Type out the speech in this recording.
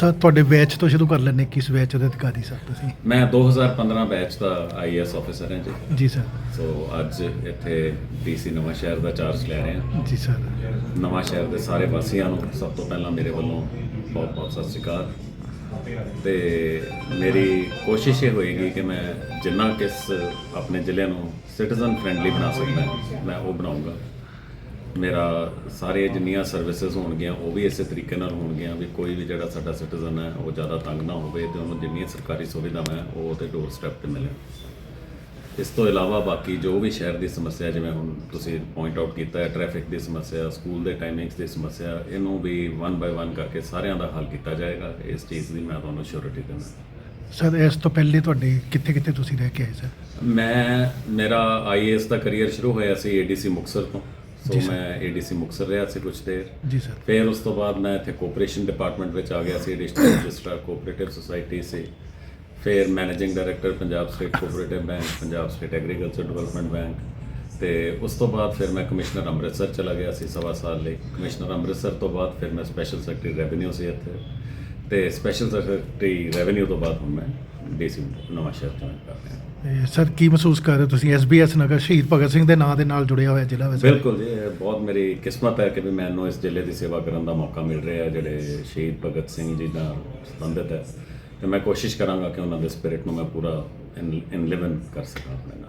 Sir ਤੁਹਾਡੇ batch ਤੋਂ ਸ਼ੁਰੂ ਕਰ ਲੈਣੇ ਕਿਸ ਬੈਚ ਦੇ ਅਧਿਕਾਰੀ ਸਰ ਤੁਸੀਂ? ਮੈਂ 2015 ਬੈਚ ਦਾ ਆਈਐਸ ਆਫੀਸਰ ਹਾਂ ਜੀ। ਜੀ ਸਰ। ਸੋ ਅੱਜ ਇੱਥੇ ਡੀਸੀ ਨਵਾਂ ਸ਼ਹਿਰ ਦਾ ਚਾਰਜ ਲੈ ਰਹੇ ਹਾਂ। ਜੀ ਸਰ। ਨਵਾਂ ਸ਼ਹਿਰ ਦੇ ਸਾਰੇ ਵਾਸੀਆਂ ਨੂੰ ਸਭ ਤੋਂ ਪਹਿਲਾਂ ਮੇਰੇ ਵੱਲੋਂ ਬਹੁਤ ਬਹੁਤ ਸਤਿ ਸ਼੍ਰੀ ਅਕਾਲ। ਤੇ ਮੇਰੀ ਕੋਸ਼ਿਸ਼ ਇਹ ਹੋਏਗੀ ਕਿ ਮੈਂ ਜਿੰਨਾ ਕਿਸ ਆਪਣੇ ਜ਼ਿਲ੍ਹੇ ਨੂੰ ਸਿਟੀਜ਼ਨ ਫ੍ਰੈਂਡਲੀ ਬਣਾ ਸਕਦਾ ਮੈਂ ਉਹ ਬਣਾਉਂਗਾ। ਮੇਰਾ ਸਾਰੇ ਜਿੰਨੀਆਂ ਸਰਵਿਸਿਜ਼ ਹੋਣਗੀਆਂ ਉਹ ਵੀ ਇਸੇ ਤਰੀਕੇ ਨਾਲ ਹੋਣਗੀਆਂ ਵੀ ਕੋਈ ਵੀ ਜਿਹੜਾ ਸਾਡਾ ਸਿਟੀਜ਼ਨ ਹੈ ਉਹ ਜ਼ਿਆਦਾ ਤੰਗ ਨਾ ਹੋਵੇ ਤੇ ਉਹਨੂੰ ਜਿੰਨੀਆਂ ਸਰਕਾਰੀ ਸੁਵਿਧਾਵਾਂ ਹੈ ਉਹ ਉਹਦੇ ਡੋਰ ਸਟੈਪ ਤੇ ਮਿਲੇ। ਇਸ ਤੋਂ ਇਲਾਵਾ ਬਾਕੀ ਜੋ ਵੀ ਸ਼ਹਿਰ ਦੀ ਸਮੱਸਿਆ ਜਿਵੇਂ ਹੁਣ ਤੁਸੀਂ ਪੁਆਇੰਟ ਆਊਟ ਕੀਤਾ ਹੈ ਟ੍ਰੈਫਿਕ ਦੀ ਸਮੱਸਿਆ ਸਕੂਲ ਦੇ ਟਾਈਮਿੰਗਸ ਦੀ ਸਮੱਸਿਆ ਇਹਨੂੰ ਵੀ ਵਨ ਬਾਈ ਵਨ ਕਰਕੇ ਸਾਰਿਆਂ ਦਾ ਹੱਲ ਕੀਤਾ ਜਾਏਗਾ। ਇਸ ਚੀਜ਼ ਦੀ ਮੈਂ ਤੁਹਾਨੂੰ ਸ਼ੋਰਿਟੀ ਦਿੰਦਾ। ਸਰ ਇਸ ਤੋਂ ਪਹਿਲੇ ਤੁਹਾਡੇ ਕਿੱਥੇ ਕਿੱਥੇ ਤੁਸੀਂ ਰਹਿ ਕੇ ਆਏ ਸਰ? ਮੈਂ ਮੇਰਾ ਆਈਏਐਸ ਦਾ ਕੈਰੀਅਰ ਸ਼ੁਰੂ ਹੋਇਆ ਸੀ ਏਡੀਸੀ ਮੁਕਸਰ ਤੋਂ। ਸੋ। ਮੈਂ ਏਡੀਸੀ ਮੁਕਸਰ ਰਿਹਾ ਸੀ ਕੁਝ ਦੇਰ ਜੀ ਸਰ ਫਿਰ ਉਸ ਤੋਂ ਬਾਅਦ ਮੈਂ ਇੱਥੇ ਕੋਆਪਰੇਸ਼ਨ ਡਿਪਾਰਟਮੈਂਟ ਵਿੱਚ ਆ ਗਿਆ ਸੀ ਐਡੀਸ਼ਨਲ ਰਜਿਸਟਰਾਰ ਕੋਆਪਰੇਟਿਵ ਸੁਸਾਇਟੀ ਸੀ ਫਿਰ managing director Punjab state cooperative bank Punjab state agriculture development bank ਤੇ ਉਸ ਤੋਂ ਬਾਅਦ ਫਿਰ ਮੈਂ ਕਮਿਸ਼ਨਰ ਅੰਮ੍ਰਿਤਸਰ ਚਲਾ ਗਿਆ ਸੀ ਸਵਾ ਸਾਲ ਲਈ ਕਮਿਸ਼ਨਰ ਅੰਮ੍ਰਿਤਸਰ ਤੋਂ ਬਾਅਦ ਫਿਰ ਮੈਂ ਸਪੈਸ਼ਲ ਸੈਕਟਰੀ ਰੈਵਨਿਊ ਸੀ ਇੱਥੇ ਤੇ ਸਪੈਸ਼ਲ ਸੈਕਟਰੀ ਰੈਵਨਿਊ ਤੋਂ ਬਾਅਦ ਹੁਣ ਮੈਂ ਡੀਸੀ ਨਵਾਂ ਸ਼ਹਿਰ ਜੁਆਇਨ ਕਰ ਰਿਹਾ ਇਹ ਸਰ ਕੀ ਮਹਿਸੂਸ ਕਰ ਰਹੇ ਹੋ ਤੁਸੀਂ? ਐਸਬੀਐਸ ਨਗਰ ਸ਼ਹੀਦ ਭਗਤ ਸਿੰਘ ਦੇ ਨਾਂ ਦੇ ਨਾਲ ਜੁੜਿਆ ਹੋਇਆ ਜ਼ਿਲ੍ਹਾ ਵੈਸੇ? ਬਿਲਕੁਲ ਜੀ ਇਹ ਬਹੁਤ ਮੇਰੀ ਕਿਸਮਤ ਹੈ ਕਿ ਵੀ ਮੈਨੂੰ ਇਸ ਜ਼ਿਲ੍ਹੇ ਦੀ ਸੇਵਾ ਕਰਨ ਦਾ ਮੌਕਾ ਮਿਲ ਰਿਹਾ ਹੈ ਜਿਹੜੇ ਸ਼ਹੀਦ ਭਗਤ ਸਿੰਘ ਜੀ ਨਾਲ ਸੰਬੰਧਿਤ ਹੈ। ਤੇ ਮੈਂ ਕੋਸ਼ਿਸ਼ ਕਰਾਂਗਾ ਕਿ ਉਹਨਾਂ ਦੇ ਸਪਿਰਿਟ ਨੂੰ ਮੈਂ ਪੂਰਾ ਇਨ ਲਿਵਨ ਕਰ ਸਕਾਂ ਆਪਣੇ ਨਾਲ।